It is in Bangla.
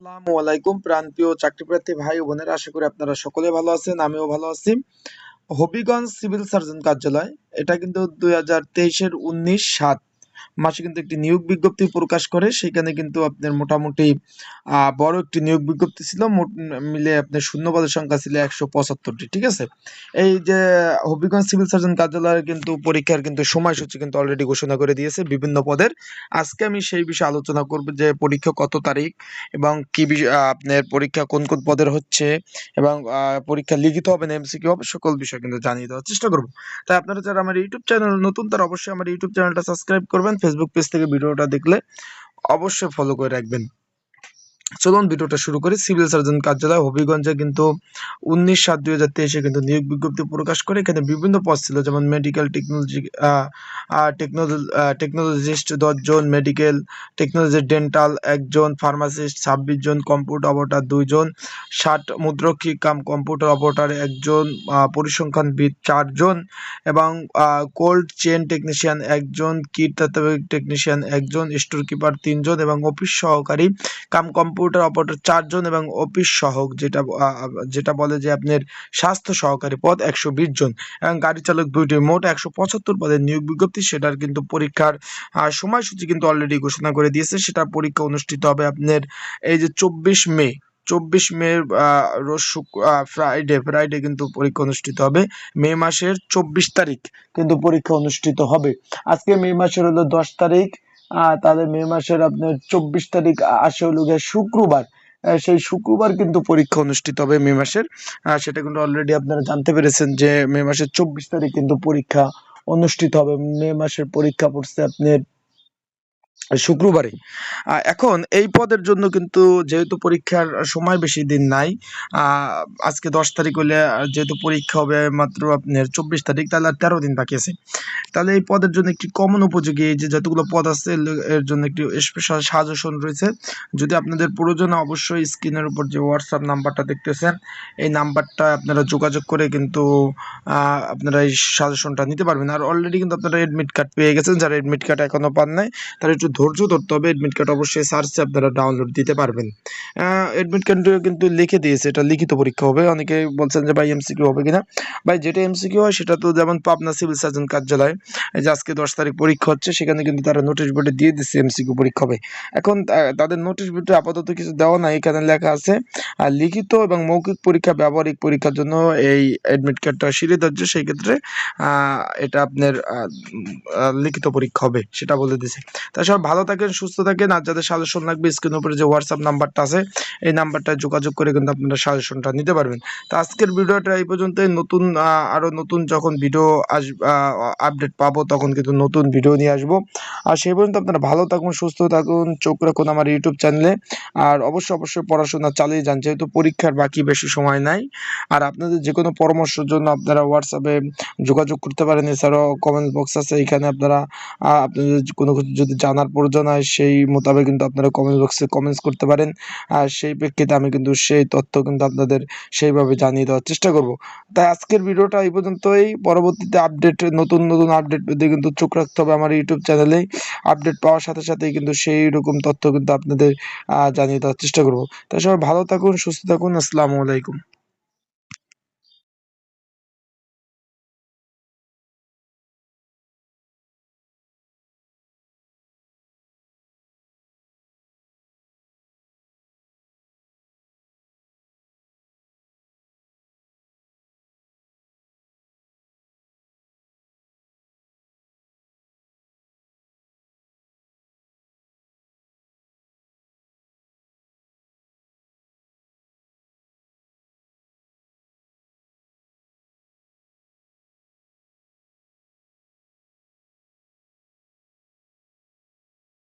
আসসালামু আলাইকুম, প্রাণপ্রিয় চাকরিপ্রার্থী ভাই বোনেরা, আশা করি আপনারা সকলে ভালো আছেন, আমিও ভালো আছি। হবিগঞ্জ সিভিল সার্জন কার্যালয়, এটা কিন্তু দুই হাজার তেইশের উনিশ সাত। মাসে কিন্তু একটি নিয়োগ বিজ্ঞপ্তি প্রকাশ করে। সেখানে কিন্তু আপনার মোটামুটি বড় একটি নিয়োগ বিজ্ঞপ্তি ছিল। মিলে আপনার শূন্যপদের সংখ্যা ছিল একশো পঁচাত্তরটি, ঠিক আছে? এই যে হবিগঞ্জ সিভিল সার্জন কার্যালয়ের কিন্তু পরীক্ষার কিন্তু সময়সূচি কিন্তু অলরেডি ঘোষণা করে দিয়েছে বিভিন্ন পদের। আজকে আমি সেই বিষয়ে আলোচনা করব যে পরীক্ষা কত তারিখ এবং কি আপনার পরীক্ষা কোন কোন পদের হচ্ছে এবং পরীক্ষা লিখিত হবে না এমসিকিউ হবে সকল বিষয় কিন্তু জানিয়ে দেওয়ার চেষ্টা করব। তাই আপনারা যারা আমার ইউটিউব চ্যানেল নতুন তারা অবশ্যই আমার ইউটিউব চ্যানেলটা সাবস্ক্রাইব করবেন। ফেসবুক পেজ থেকে ভিডিওটা দেখলে অবশ্যই ফলো করে রাখবেন। চলুন ভিডিওটা শুরু করি। সিভিল সার্জন কার্যালয় হবিগঞ্জে কিন্তু উনিশ সাত দুই হাজার তেইশে কিন্তু নিয়োগ বিজ্ঞপ্তি প্রকাশ করে। এখানে বিভিন্ন পদ ছিল, যেমন মেডিকেল টেকনোলজি টেকনোলজিস্ট দশজন মেডিকেল টেকনোলজি ডেন্টাল একজন ফার্মাসিস্ট ছাব্বিশ জন কম্পিউটার অপারেটর দুইজন, ষাট মুদ্রক্ষী কাম কম্পিউটার অপারেটর একজন পরিসংখ্যানবিদ চারজন এবং কোল্ড চেন টেকনিশিয়ান একজন কীট টেকনিশিয়ান একজন স্টোর কিপার তিনজন এবং অফিস সহকারী কাম কম্পিউটার অপারেটর চারজন এবং অফিস সহক যেটা যেটা বলে যে আপনার স্বাস্থ্য সহকারী পদ একশো বিশ জন এবং গাড়ি চালক দুইটি, মোট একশো পঁচাত্তর পদের নিয়োগ বিজ্ঞপ্তি সেটার কিন্তু পরীক্ষার সময়সূচি কিন্তু অলরেডি ঘোষণা করে দিয়েছে। সেটা পরীক্ষা অনুষ্ঠিত হবে আপনার এই যে চব্বিশ মে চব্বিশ মে রোজ ফ্রাইডে ফ্রাইডে কিন্তু পরীক্ষা অনুষ্ঠিত হবে। মে মাসের চব্বিশ তারিখ কিন্তু পরীক্ষা অনুষ্ঠিত হবে। আজকে মে মাসের হলো দশ তারিখ। তাহলে মে মাসের আপনার চব্বিশ তারিখ আসে হলো গিয়ে শুক্রবার। সেই শুক্রবার কিন্তু পরীক্ষা অনুষ্ঠিত হবে মে মাসের। সেটা কিন্তু অলরেডি আপনারা জানতে পেরেছেন যে মে মাসের চব্বিশ তারিখ কিন্তু পরীক্ষা অনুষ্ঠিত হবে। মে মাসের পরীক্ষা পড়ছে আপনার শুক্রবারে এখন এই পদের জন্য কিন্তু যেহেতু পরীক্ষার সময় বেশি দিন নাই আজকে দশ তারিখ হলে যেহেতু পরীক্ষা হবে মাত্র আপনার চব্বিশ তারিখ, তাহলে আর তেরো দিন বাকি আছে। তাহলে এই পদের জন্য একটি কমন উপযোগী এই যে যতগুলো পদ আছে, এর- জন্য একটি স্পেশাল সাজেশন রয়েছে। যদি আপনাদের প্রয়োজন অবশ্যই স্ক্রিনের উপর যে হোয়াটসঅ্যাপ নাম্বারটা দেখতেছেন, এই নাম্বারটা আপনারা যোগাযোগ করে কিন্তু আপনারা এই সাজেশনটা নিতে পারবেন। আর অলরেডি কিন্তু আপনারা এডমিট কার্ড পেয়ে গেছেন। যারা এডমিট কার্ড এখনও পান নাই, তারা একটু ধৈর্য ধরতে হবে। এডমিট কার্ড অবশ্যই সার্চে আপনারা ডাউনলোড দিতে পারবেন। এডমিট কার্ডটিও কিন্তু লিখে দিয়েছে, এটা লিখিত পরীক্ষা হবে। অনেকে বলছেন যে ভাই এমসিকিউ হবে কিনা? ভাই, যেটা এমসিকিউ হয়, সেটা তো যেমন পাবনা সিভিল সার্জন কার্যালয় এই যে আজকে দশ তারিখ পরীক্ষা হচ্ছে সেখানে কিন্তু তারা নোটিশ বোর্ডে দিয়ে দিচ্ছে এমসিকিউ পরীক্ষা হবে। এখন তাদের নোটিশ বোর্ডে আপাতত কিছু দেওয়া নাই এখানে লেখা আছে আর লিখিত এবং মৌখিক পরীক্ষা ব্যবহারিক পরীক্ষার জন্য এই এডমিট কার্ডটা সেই ক্ষেত্রে এটা আপনার লিখিত পরীক্ষা হবে সেটা বলে দিছে। তা সব ভালো থাকেন সুস্থ থাকেন আর যাদের সাজেশন লাগবে উপরে যে হোয়াটসঅ্যাপ নাম্বারটা আছে এই নাম্বারটা যোগাযোগ করে কিন্তু আপনারা সাজেশনটা নিতে পারবেন। তো আজকের ভিডিওটা এই পর্যন্তই। নতুন আহ, আরও নতুন যখন ভিডিও আস আপডেট পাবো, তখন কিন্তু নতুন ভিডিও নিয়ে আসব। আর সেই পর্যন্ত আপনারা ভালো থাকুন, সুস্থ থাকুন, চোখ রাখুন আমার ইউটিউব চ্যানেলে আর অবশ্যই অবশ্যই পড়াশোনা চালিয়ে যান, যেহেতু পরীক্ষার বাকি বেশি সময় নাই। আর আপনাদের যে কোনো পরামর্শের জন্য আপনারা হোয়াটসঅ্যাপে যোগাযোগ করতে পারেন, এছাড়াও কমেন্ট বক্স আছে, এখানে আপনারা আপনাদের কোনো কিছু যদি জানার প্রয়োজন হয়, সেই মোতাবেক কিন্তু আপনারা কমেন্ট বক্সে কমেন্টস করতে পারেন। আর সেই প্রেক্ষিতে আমি কিন্তু সেই তথ্য কিন্তু আপনাদের সেইভাবে জানিয়ে দেওয়ার চেষ্টা করব। তাই আজকের ভিডিওটা এই পর্যন্তই। পরবর্তীতে আপডেট নতুন নতুন আপডেট পেতে কিন্তু চোখ রাখতে হবে আমার ইউটিউব চ্যানেলে আপডেট পাওয়ার সাথে সাথেই কিন্তু সেই রকম তথ্য কিন্তু আপনাদের জানিয়ে দেওয়ার চেষ্টা করব। তাই সবাই ভালো থাকুন, সুস্থ থাকুন, আসসালামু আলাইকুম।